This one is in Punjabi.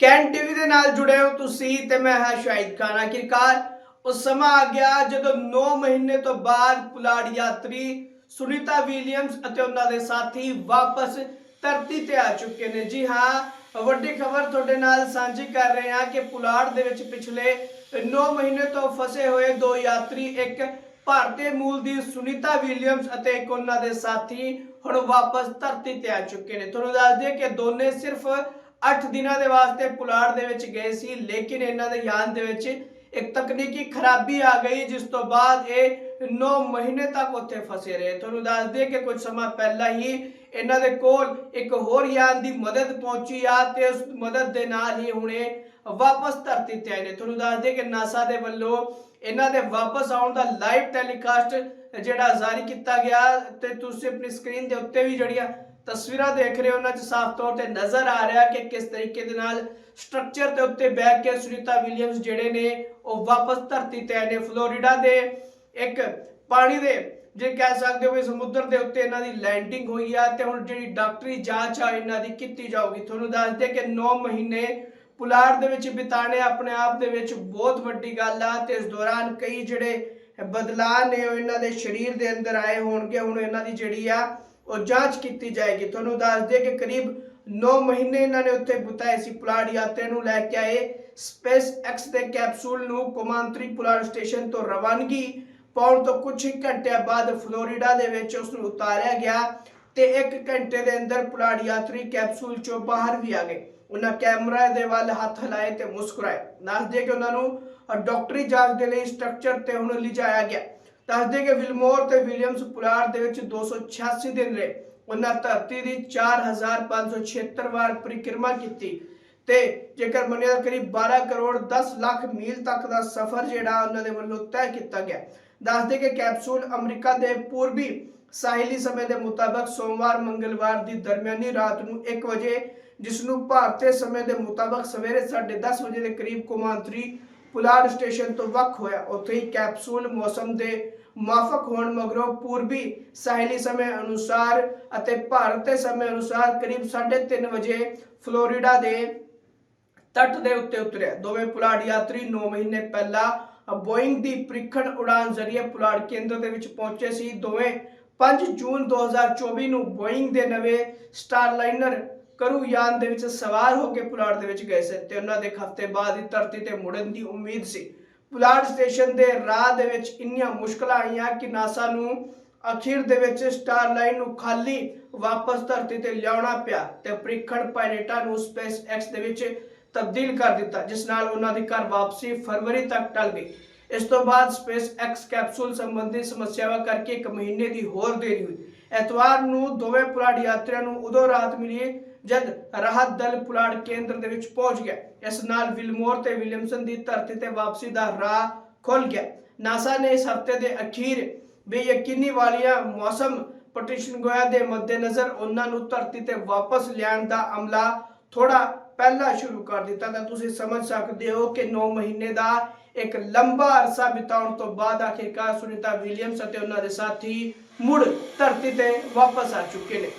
ਕੈਨ ਟੀਵੀ ਦੇ ਨਾਲ ਜੁੜੇ ਹੋ ਤੁਸੀਂ ਤੇ ਮੈਂ ਹਾਂ ਸ਼ਾਹਿਦ ਖਾਨ। ਆਖਿਰਕਾਰ ਉਹ ਸਮਾਂ ਆ ਗਿਆ ਜਦੋਂ 9 ਮਹੀਨੇ ਤੋਂ ਬਾਅਦ ਪੁਲਾੜ ਯਾਤਰੀ ਸੁਨੀਤਾ ਵਿਲੀਅਮਸ ਅਤੇ ਉਹਨਾਂ ਦੇ ਸਾਥੀ ਵਾਪਸ ਧਰਤੀ ਤੇ ਆ ਚੁੱਕੇ ਨੇ। ਜੀ ਹਾਂ, ਵੱਡੀ ਖਬਰ ਤੁਹਾਡੇ ਨਾਲ ਸਾਂਝੀ ਕਰ ਰਹੇ ਹਾਂ ਕਿ ਪੁਲਾੜ ਦੇ ਵਿੱਚ ਪਿਛਲੇ 9 ਮਹੀਨੇ ਤੋਂ ਫਸੇ ਹੋਏ ਦੋ ਯਾਤਰੀ, ਇੱਕ ਭਾਰਤੀ ਮੂਲ ਦੀ ਸੁਨੀਤਾ ਵਿਲੀਅਮਸ ਅਤੇ ਇੱਕ ਉਹਨਾਂ ਦੇ ਸਾਥੀ ਹੁਣ ਵਾਪਸ ਧਰਤੀ ਤੇ ਆ ਚੁੱਕੇ ਨੇ। ਤੁਹਾਨੂੰ ਦੱਸ ਦਈਏ ਕਿ ਦੋਨੇ ਸਿਰਫ 8 ਦਿਨਾਂ ਦੇ ਵਾਸਤੇ ਪੁਲਾੜ ਦੇ ਵਿੱਚ ਗਏ ਸੀ, ਲੇਕਿਨ ਇਹਨਾਂ ਦੇ ਯਾਨ ਦੇ ਵਿੱਚ ਇੱਕ ਤਕਨੀਕੀ ਖਰਾਬੀ ਆ ਗਈ, ਜਿਸ ਤੋਂ ਬਾਅਦ ਇਹ 9 ਮਹੀਨੇ ਤੱਕ ਉੱਥੇ ਫਸੇ ਰਹੇ। ਤੁਹਾਨੂੰ ਦੱਸ ਦਈਏ ਕਿ ਕੁਝ ਸਮਾਂ ਪਹਿਲਾਂ ਹੀ ਇਹਨਾਂ ਦੇ ਕੋਲ ਇੱਕ ਹੋਰ ਯਾਨ ਦੀ ਮਦਦ ਪਹੁੰਚੀ ਆ ਤੇ ਉਸ ਮਦਦ ਦੇ ਨਾਲ ਹੀ ਹੁਣੇ ਵਾਪਸ ਧਰਤੀ ਤੇ ਆਏ ਨੇ। ਤੁਹਾਨੂੰ ਦੱਸ ਦਈਏ ਕਿ ਨਾਸਾ ਦੇ ਵੱਲੋਂ ਇਹਨਾਂ ਦੇ ਵਾਪਸ ਆਉਣ ਦਾ ਲਾਈਵ ਟੈਲੀਕਾਸਟ ਜਿਹੜਾ ਜਾਰੀ ਕੀਤਾ ਗਿਆ ਤੇ ਤੁਸੀਂ ਆਪਣੀ ਸਕਰੀਨ ਦੇ ਉੱਤੇ ਵੀ ਜਿਹੜੀਆਂ ਤਸਵੀਰਾਂ ਦੇਖ ਰਹੇ ਹੋ, ਉਹਨਾਂ 'ਚ ਸਾਫ਼ ਤੌਰ ਤੇ ਨਜ਼ਰ ਆ ਰਿਹਾ ਕਿ ਕਿਸ ਤਰੀਕੇ ਦੇ ਨਾਲ ਸਟਰਕਚਰ ਦੇ ਉੱਤੇ ਬੈਠ ਕੇ ਸੁਨੀਤਾ ਵਿਲੀਅਮਸ ਜਿਹੜੇ ਨੇ, ਉਹ ਵਾਪਸ ਧਰਤੀ ਤੇ ਆਏ ਨੇ, ਫਲੋਰੀਡਾ ਦੇ ਇੱਕ ਪਾਣੀ ਦੇ, ਜੇ ਕਹਿ ਸਕਦੇ ਹੋ ਵੀ ਸਮੁੰਦਰ ਦੇ ਉੱਤੇ ਇਹਨਾਂ ਦੀ ਲੈਂਡਿੰਗ ਹੋਈ ਆ ਤੇ ਹੁਣ ਜਿਹੜੀ ਡਾਕਟਰੀ ਜਾਂਚ ਆ ਇਹਨਾਂ ਦੀ ਕੀਤੀ ਜਾਊਗੀ। ਤੁਹਾਨੂੰ ਦੱਸ ਦੇ ਕਿ 9 ਮਹੀਨੇ ਪੁਲਾੜ ਦੇ ਵਿੱਚ ਬਿਤਾਣੇ, ਆਪਣੇ ਆਪ ਦੇ ਵਿੱਚ ਬਹੁਤ ਵੱਡੀ ਗੱਲ ਆ ਤੇ ਇਸ ਦੌਰਾਨ ਕਈ ਜਿਹੜੇ ਬਦਲਾਅ ਨੇ ਉਹ ਇਹਨਾਂ ਦੇ ਸਰੀਰ ਦੇ ਅੰਦਰ ਆਏ ਹੋਣਗੇ, ਹੁਣ ਇਹਨਾਂ ਦੀ ਜਿਹੜੀ ਆ ਉਹ ਜਾਂਚ ਕੀਤੀ ਜਾਏਗੀ। ਤੁਹਾਨੂੰ ਦੱਸ ਦੇ ਕਿ ਕਰੀਬ 9 ਮਹੀਨੇ ਇਹਨਾਂ ਨੇ ਉੱਥੇ ਬਿਤਾਏ ਸੀ ਪੁਲਾੜ ਯਾਤਰੀ ਨੂੰ ਲੈ ਕੇ ਆਏ। ਸਪੇਸ ਐਕਸ ਦੇ ਕੈਪਸੂਲ ਨੂੰ ਕੌਮਾਂਤਰੀ ਪੁਲਾੜ ਸਟੇਸ਼ਨ ਤੋਂ ਰਵਾਨਗੀ ਪਾਉਣ ਤੋਂ ਕੁਝ ਘੰਟਿਆਂ ਬਾਅਦ ਫਲੋਰੀਡਾ ਦੇ ਵਿੱਚ ਉਸ ਨੂੰ ਉਤਾਰਿਆ ਗਿਆ ਤੇ 1 ਘੰਟੇ ਦੇ ਅੰਦਰ ਪੁਲਾੜ ਯਾਤਰੀ ਕੈਪਸੂਲ ਚੋਂ ਬਾਹਰ ਵੀ ਆ ਗਏ। ਉਹਨਾਂ ਕੈਮਰਾ ਦੇ ਵੱਲ ਹੱਥ ਲਾਏ ਤੇ ਮੁਸਕਰਾਏ। ਦੱਸਦੇ ਕਿ ਉਹਨਾਂ ਨੂੰ ਡਾਕਟਰੀ ਜਾਂਚ ਦੇ ਲਈ ਸਟਰਕਚਰ ਤੇ ਹੁਣ ਲਿਜਾਇਆ ਗਿਆ। ਦੱਸਦੇ ਕਿ ਵਿਲਮੋਰ ਤੇ ਵਿਲੀਅਮਸ ਪੁਲਾੜ ਦੇ ਵਿੱਚ 286 ਦਿਨ ਰਹੇ। ਉਹਨਾਂ ਧਰਤੀ ਦੀ 4576 ਵਾਰ ਪਰਿਕਰਮਾ ਕੀਤੀ ਤੇ ਜੇਕਰ ਮੰਨਿਆ ਕਰੀਬ 12 ਕਰੋੜ 10 ਲੱਖ ਮੀਲ ਤੱਕ ਦਾ ਸਫ਼ਰ ਜਿਹੜਾ ਉਹਨਾਂ ਦੇ ਵੱਲੋਂ ਤੈਅ ਕੀਤਾ ਗਿਆ। ਦੱਸਦੇ ਕਿ ਕੈਪਸੂਲ ਅਮਰੀਕਾ ਦੇ ਪੂਰਬੀ ਸਾਹਿਲੀ ਸਮੇਂ ਦੇ ਮੁਤਾਬਕ ਸੋਮਵਾਰ ਮੰਗਲਵਾਰ ਦੀ ਦਰਮਿਆਨੀ ਰਾਤ ਨੂੰ 1 ਵਜੇ ਜਿਸ ਨੂੰ ਭਾਰਤੀ ਸਮੇਂ ਦੇ ਮੁਤਾਬਕ ਸਵੇਰੇ 10:30 ਵਜੇ ਦੇ ਕਰੀਬ ਕੌਮਾਂਤਰੀ ਪੁਲਾੜ ਸਟੇਸ਼ਨ ਤੋਂ ਵੱਖ ਹੋਇਆ। ਉੱਥੇ ਹੀ ਕੈਪਸੂਲ ਮੌਸਮ ਦੇ ਮਾਫਕ ਹੋਣ ਮਗਰੋਂ ਪੂਰਬੀ ਸਾਹਿਲੀ ਸਮੇਂ ਅਨੁਸਾਰ ਅਤੇ ਭਾਰਤੀ ਸਮੇਂ ਅਨੁਸਾਰ ਕਰੀਬ 3:30 ਵਜੇ ਫਲੋਰੀਡਾ ਦੇ ਤੱਟ ਦੇ ਉੱਤੇ ਉਤਰਿਆ। ਦੋਵੇਂ ਪੁਲਾੜ ਯਾਤਰੀ 9 ਮਹੀਨੇ ਪਹਿਲਾਂ ਬੋਇੰਗ ਦੀ ਪ੍ਰੀਖਣ ਉਡਾਨ ਜ਼ਰੀਏ ਪੁਲਾੜ ਕੇਂਦਰ ਦੇ ਵਿੱਚ ਪਹੁੰਚੇ ਸੀ। ਦੋਵੇਂ 5 ਜੂਨ 2024 ਨੂੰ ਬੋਇੰਗ ਦੇ ਨਵੇਂ ਸਟਾਰਲਾਈਨਰ ਕਰੂ ਯਾਨ ਦੇ ਵਿੱਚ ਸਵਾਰ ਹੋ ਕੇ ਪੁਲਾੜ ਦੇ ਵਿੱਚ ਗਏ ਸੀ ਤੇ ਉਹਨਾਂ ਦੇ ਹਫ਼ਤੇ ਬਾਅਦ ਹੀ ਧਰਤੀ ਤੇ ਮੁੜਨ ਦੀ ਉਮੀਦ ਸੀ। ਪੁਲਾੜ ਸਟੇਸ਼ਨ ਦੇ ਰਾਹ ਦੇ ਵਿੱਚ ਇੰਨੀਆਂ ਮੁਸ਼ਕਲਾਂ ਆਈਆਂ ਕਿ ਨਾਸਾ ਨੂੰ ਅਖੀਰ ਦੇ ਵਿੱਚ ਸਟਾਰਲਾਈਨ ਨੂੰ ਖਾਲੀ ਵਾਪਸ ਧਰਤੀ ਤੇ ਲਿਆਉਣਾ ਪਿਆ ਤੇ ਪ੍ਰੀਖਣ ਪਾਇਲਟਾਂ ਨੂੰ ਸਪੇਸ ਐਕਸ ਦੇ ਵਿੱਚ ਤਬਦੀਲ ਕਰ ਦਿੱਤਾ, ਜਿਸ ਨਾਲ ਉਹਨਾਂ ਦੀ ਘਰ ਵਾਪਸੀ ਫਰਵਰੀ ਤੱਕ ਟਲ ਗਈ। ਇਸ ਤੋਂ ਬਾਅਦ ਸਪੇਸ ਐਕਸ ਕੈਪਸੂਲ ਸੰਬੰਧੀ ਸਮੱਸਿਆਵਾਂ ਕਰਕੇ ਇੱਕ ਮਹੀਨੇ ਦੀ ਹੋਰ ਦੇਰੀ ਹੋਈ। ਐਤਵਾਰ ਨੂੰ ਦੋਵੇਂ ਪੁਲਾੜ ਯਾਤਰੀਆਂ ਨੂੰ ਉਦੋਂ ਰਾਤ ਮਿਲੀ ਜਦ ਰਾਹਤ ਦਲ ਪੁਲਾੜ ਕੇਂਦਰ ਦੇ ਵਿੱਚ ਪਹੁੰਚ ਗਿਆ, ਇਸ ਨਾਲ ਵਿਲਮੋਰ ਤੇ ਵਿਲੀਅਮਸਨ ਦੀ ਧਰਤੀ ਤੇ ਵਾਪਸੀ ਦਾ ਰਾਹ ਖੁੱਲ ਗਿਆ। ਨਾਸਾ ਨੇ ਇਸ ਹਫ਼ਤੇ ਦੇ ਅਖੀਰ ਬੇਯਕੀਨੀ ਵਾਲੀਆਂ ਮੌਸਮ ਪਟੀਸ਼ਨ ਗੋਇਆ ਦੇ ਮੱਦੇਨਜ਼ਰ ਉਹਨਾਂ ਨੂੰ ਧਰਤੀ ਤੇ ਵਾਪਸ ਲਿਆਉਣ ਦਾ ਅਮਲਾ ਥੋੜਾ ਪਹਿਲਾਂ ਸ਼ੁਰੂ ਕਰ ਦਿੱਤਾ। ਤਾਂ ਤੁਸੀਂ ਸਮਝ ਸਕਦੇ ਹੋ ਕਿ 9 ਮਹੀਨੇ ਦਾ ਇੱਕ ਲੰਬਾ ਅਰਸਾ ਬਿਤਾਉਣ ਤੋਂ ਬਾਅਦ ਆਖਿਰਕਾਰ ਸੁਨੀਤਾ ਵਿਲੀਅਮਸ ਅਤੇ ਉਹਨਾਂ ਦੇ ਸਾਥੀ ਮੁੜ ਧਰਤੀ ਤੇ ਵਾਪਸ ਆ ਚੁੱਕੇ ਨੇ।